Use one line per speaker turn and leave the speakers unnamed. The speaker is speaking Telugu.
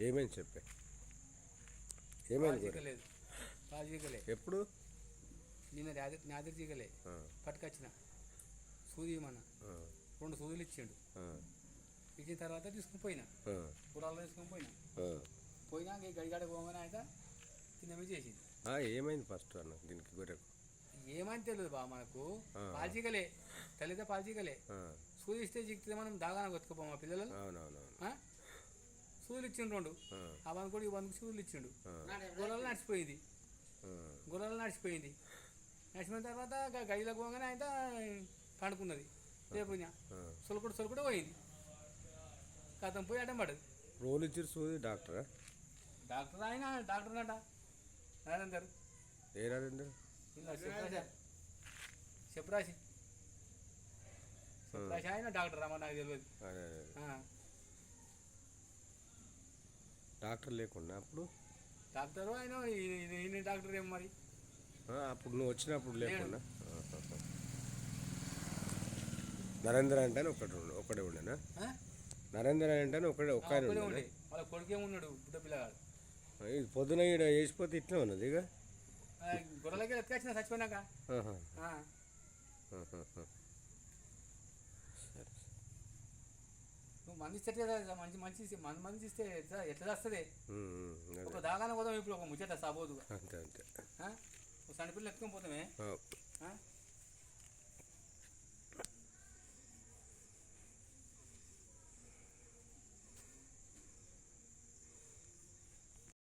ఏమైంది చెప్పే? ఏమైంది ఎప్పుడు?
నిన్న నాదిరి
ఆ,
పట్టుకొచ్చిన. సూది మన రెండు సూదులు ఇచ్చిండు. ఇచ్చిన తర్వాత తీసుకుని పోయినా గుడాల్లో తీసుకుని పోయినా. పోయినాక ఈ గడిగాడ పోగానే అయితే కింద మీద చేసింది
ఏమైంది ఫస్ట్ అన్న దీనికి గొర్రెకు?
ఏమని తెలియదు బా మనకు.
ఆ.
పాలు చీకలే తల్లితే పాలు చీకలే
ఆ,
సూది ఇస్తే చిక్కితే మనం దాగాన కొట్టుకోపో మా పిల్లలు? సూదులు ఇచ్చిండు రెండు
ఆ,
ఆ బంధు కూడా ఈ బంధుకు సూదులు ఇచ్చిండు గొర్రెలు నడిచిపోయింది. గొర్రెలు నడిచిపోయింది. నడిచిపోయిన తర్వాత గ- గడిలోకి పోగానే అయితే పండుకున్నది. రేపు. సొలుకుడు సొలుకుడు పోయింది. కథం పోయి అడ్డం పడదు
రోల్ ఇచ్చిరు సూది డాక్టరా
డాక్టర్ ఆయన డాక్టర్ అంట నరేందర్
ఏ రాజేందర్?
చెప్పరాశి. చెప్పరాశి. ఆయన డాక్టర్ అమ్మ నాకు తెలియదు.
డాక్టర్ లేకుండా అప్పుడు?
డాక్టరు ఆయన ఈయన డాక్టర్ ఏమో మరి?
అప్పుడు నువ్వు వచ్చినప్పుడు లేకుండా. నరేంద్ర అంటే ఒకటి ఒకడే ఉండేనా? నరేంద్ర అంటే ఒకడే ఒక్క ఆయన?
ఉండే. వాళ్ళ కొడుకేమున్నాడు బుడ్డ పిల్లగాడు.
పొద్దున ఈడ వేసిపోతే ఇట్లా ఉన్నది ఇక?
గొర్రెలకి ఎత్తుకొచ్చిన చచ్చిపోయినాక
ఆహా.
ఆ,
ఆహాహా.
నువ్వు మంది ఎట్లా మంచి మంచి మంది మంది ఇస్తే ఎట్లా వస్తుంది. ఒక దాగానే పోదాం ఇప్పుడు ఒక ముచ్చట సాబోదుగా
అంతే అంతే
ఆ? ఒక సన్న పిల్లలు ఎత్తుకొని పోతామే?